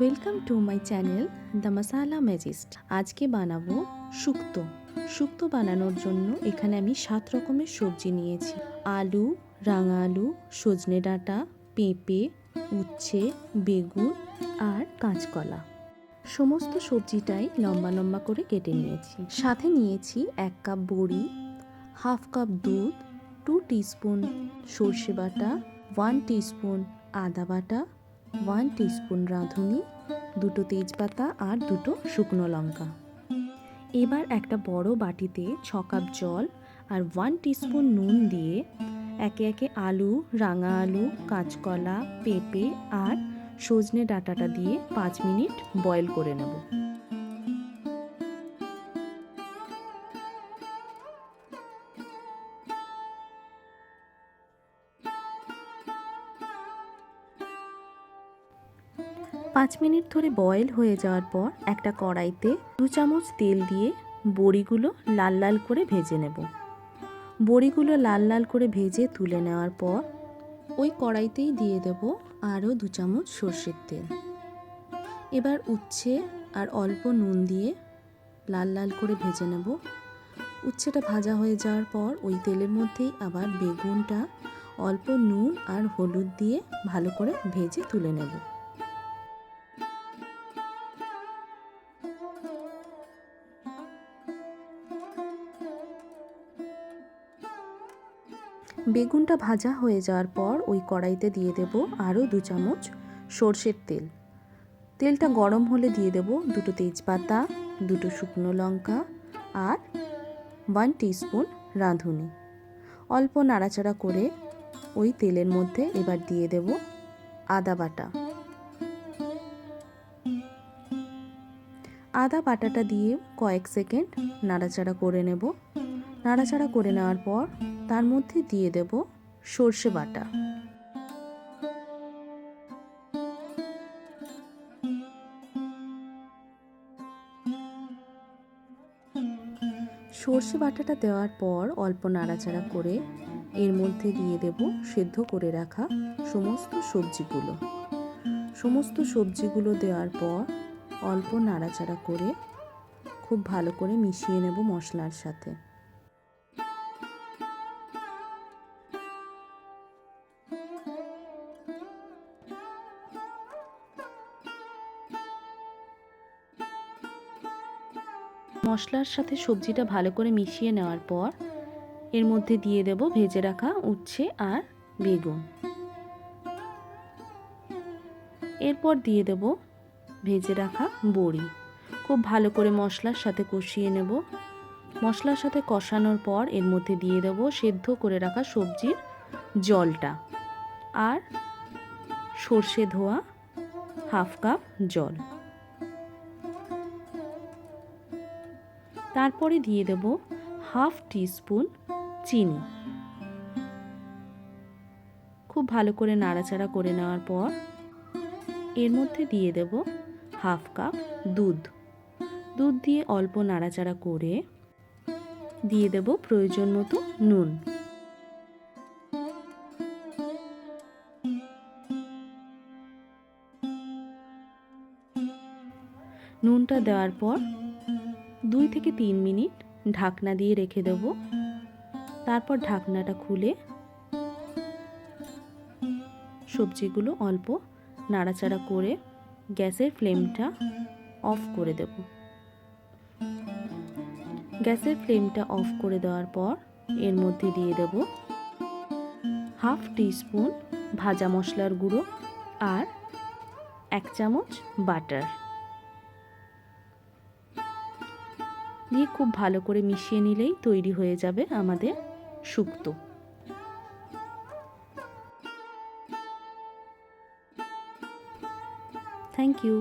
Welcome to my channel the masala magic আজকে বানাবো শুক্তো। শুক্তো বানানোর জন্য এখানে আমি সাত রকমের সবজি নিয়েছি। আলু, রাঙা আলু, সজনে ডাঁটা, পেঁপে, উচ্ছে, বেগুন আর কাঁচকলা। সমস্ত সবজিটাই লম্বা লম্বা করে কেটে নিয়েছি। সাথে নিয়েছি এক কাপ বড়ি, হাফ কাপ দুধ টু টিস্পুন সর্ষে বাটা ওয়ান টিস্পুন আদা বাটা ওয়ান টিস্পুন রাঁধুনি, দুটো তেজপাতা আর দুটো শুকনো লঙ্কা। এবার একটা বড় বাটিতে ছ কাপ জল আর ওয়ান টিস্পুন নুন দিয়ে একে একে আলু, রাঙা আলু, কাঁচকলা, পেঁপে আর সজনে ডাঁটাটা দিয়ে পাঁচ মিনিট বয়েল করে নেব। পাঁচ মিনিট ধরে বয়েল হয়ে যাওয়ার পর একটা কড়াইতে দু চামচ তেল দিয়ে বড়িগুলো লাল লাল করে ভেজে নেব। বড়িগুলো লাল লাল করে ভেজে তুলে নেওয়ার পর ওই কড়াইতেই দিয়ে দেব আরও দু চামচ সর্ষের তেল। এবার উচ্ছে আর অল্প নুন দিয়ে লাল লাল করে ভেজে নেব। উচ্ছেটা ভাজা হয়ে যাওয়ার পর ওই তেলের মধ্যেই আবার বেগুনটা, অল্প নুন আর হলুদ দিয়ে ভালো করে ভেজে তুলে নেব। বেগুনটা ভাজা হয়ে যাওয়ার পর ওই কড়াইতে দিয়ে দেব আরও দু চামচ সর্ষের তেল। তেলটা গরম হলে দিয়ে দেব দুটো তেজপাতা, দুটো শুকনো লঙ্কা আর ওয়ান টিস্পুন রাঁধুনি। অল্প নাড়াচাড়া করে ওই তেলের মধ্যে এবার দিয়ে দেব আদা বাটা। আদা বাটাটা দিয়ে কয়েক সেকেন্ড নাড়াচাড়া করে নেব। নাড়াচাড়া করে নেওয়ার পর তার মধ্যে দিয়ে দেব সর্ষে বাটা। সর্ষে বাটাটা দেওয়ার পর অল্প নাড়াচাড়া করে এর মধ্যে দিয়ে দেব সেদ্ধ করে রাখা সমস্ত সবজিগুলো। সমস্ত সবজিগুলো দেওয়ার পর অল্প নাড়াচাড়া করে খুব ভালো করে মিশিয়ে নেব মশলার সাথে। মশলার সাথে সবজিটা ভালো করে মিশিয়ে নেওয়ার পর এর মধ্যে দিয়ে দেব ভেজে রাখা উচ্ছে আর বেগুন। এরপর দিয়ে দেব ভেজে রাখা বড়ি। খুব ভালো করে মশলার সাথে কষিয়ে নেব। মশলার সাথে কষানোর পর এর মধ্যে দিয়ে দেব সেদ্ধ করে রাখা সবজির জলটা আর সর্ষে ধোয়া হাফ কাপ জল। তারপরে দিয়ে দেব হাফ টিস্পুন চিনি। খুব ভালো করে নাড়াচাড়া করে নেওয়ার পর এর মধ্যে দিয়ে দেব হাফ কাপ দুধ। দুধ দিয়ে অল্প নাড়াচাড়া করে দিয়ে দেব প্রয়োজন মতো নুন। নুনটা দেওয়ার পর দুই থেকে তিন মিনিট ঢাকনা দিয়ে রেখে দেব। তারপর ঢাকনাটা খুলে সবজিগুলো অল্প নাড়াচাড়া করে গ্যাসের ফ্লেমটা অফ করে দেব। গ্যাসের ফ্লেমটা অফ করে দেওয়ার পর এর মধ্যে দিয়ে দেব হাফ টিস্পুন ভাজা মশলার গুঁড়ো আর এক চামচ বাটার। দিয়ে খুব ভালো করে মিশিয়ে নিলেই তৈরি হয়ে যাবে আমাদের শুক্তো থ্যাংক ইউ